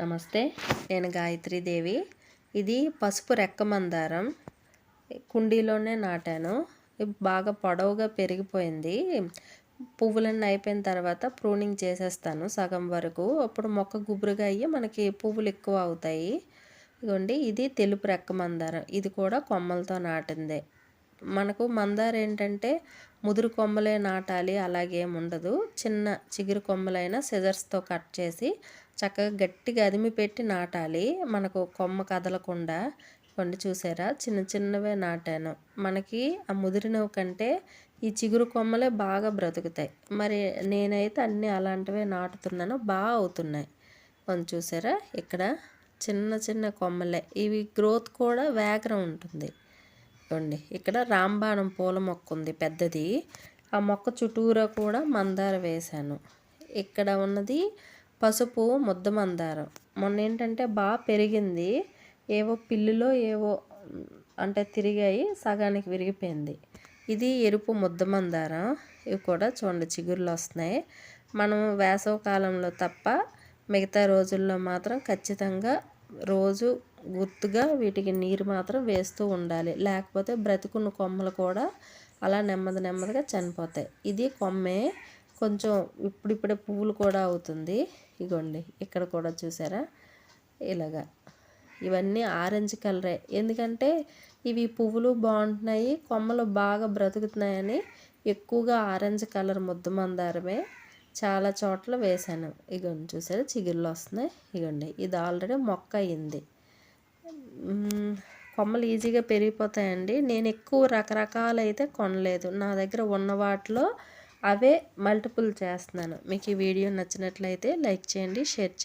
నమస్తే నేను గాయత్రీదేవి ఇది పసుపు రెక్క మందారం. కుండీలోనే నాటాను. బాగా పొడవుగా పెరిగిపోయింది. పువ్వులన్నీ అయిపోయిన తర్వాత ప్రూనింగ్ చేసేస్తాను సగం వరకు. అప్పుడు మొక్క గుబురుగా అయ్యి మనకి పువ్వులు ఎక్కువ అవుతాయి. ఇదిగోండి ఇది తెలుపు రెక్క మందారం. ఇది కూడా కొమ్మలతో నాటిందే. మనకు మందార ఏంటంటే ముదురు కొమ్మలే నాటాలి అలాగేం ఉండదు. చిన్న చిగురు కొమ్మలైన సిజర్స్తో కట్ చేసి చక్కగా గట్టిగా అదిమి పెట్టి నాటాలి. మనకు కొమ్మ కదలకుండా కొన్ని చూసారా? చిన్న చిన్నవే నాటాను. మనకి ఆ ముదిరినవి కంటే ఈ చిగురు కొమ్మలే బాగా బ్రతుకుతాయి. మరి నేనైతే అన్నీ అలాంటివే నాటుతున్నాను బాగా అవుతున్నాయి. కొంచెం చూసారా? ఇక్కడ చిన్న చిన్న కొమ్మలే. ఇవి గ్రోత్ కూడా వేగరం ఉంటుంది. చూడండి ఇక్కడ రాంబాణం పూల మొక్క ఉంది పెద్దది. ఆ మొక్క చుట్టూరా కూడా మందార వేశాను. ఇక్కడ ఉన్నది పసుపు ముద్ద మందారం. మొన్న ఏంటంటే బాగా పెరిగింది. ఏవో పిల్లులో ఏవో అంటే తిరిగాయి సగానికి విరిగిపోయింది. ఇది ఎరుపు ముద్ద మందారం. ఇవి కూడా చూడండి చిగుర్లు వస్తున్నాయి. మనం వేసవ కాలంలో తప్ప మిగతా రోజుల్లో మాత్రం ఖచ్చితంగా రోజు గుర్తుగా వీటికి నీరు మాత్రం వేస్తూ ఉండాలి. లేకపోతే బ్రతికున్న కొమ్మలు కూడా అలా నెమ్మది నెమ్మదిగా చనిపోతాయి. ఇది కొమ్మే కొంచెం ఇప్పుడిప్పుడే పువ్వులు కూడా అవుతుంది. ఇగోండి ఇక్కడ కూడా చూసారా? ఇలాగా. ఇవన్నీ ఆరెంజ్ కలరే. ఎందుకంటే ఇవి పువ్వులు బాగుంటున్నాయి కొమ్మలు బాగా బ్రతుకుతున్నాయని ఎక్కువగా ఆరెంజ్ కలర్ ముద్ద మందారమే చాలా చోట్ల వేశాను. ఇగోండి చూసారా? చిగుళ్ళు వస్తున్నాయి. ఇగోండి ఇది ఆల్రెడీ మొక్క అయింది. కొమ్మలు ఈజీగా పెరిగిపోతాయండి. నేను ఎక్కువ రకరకాలు అయితే కొనలేదు. నా దగ్గర ఉన్న వాటిలో అవే మల్టిపుల్ చేస్తున్నాను. మీకు ఈ వీడియో నచ్చినట్లయితే లైక్ చేయండి షేర్ చేయండి.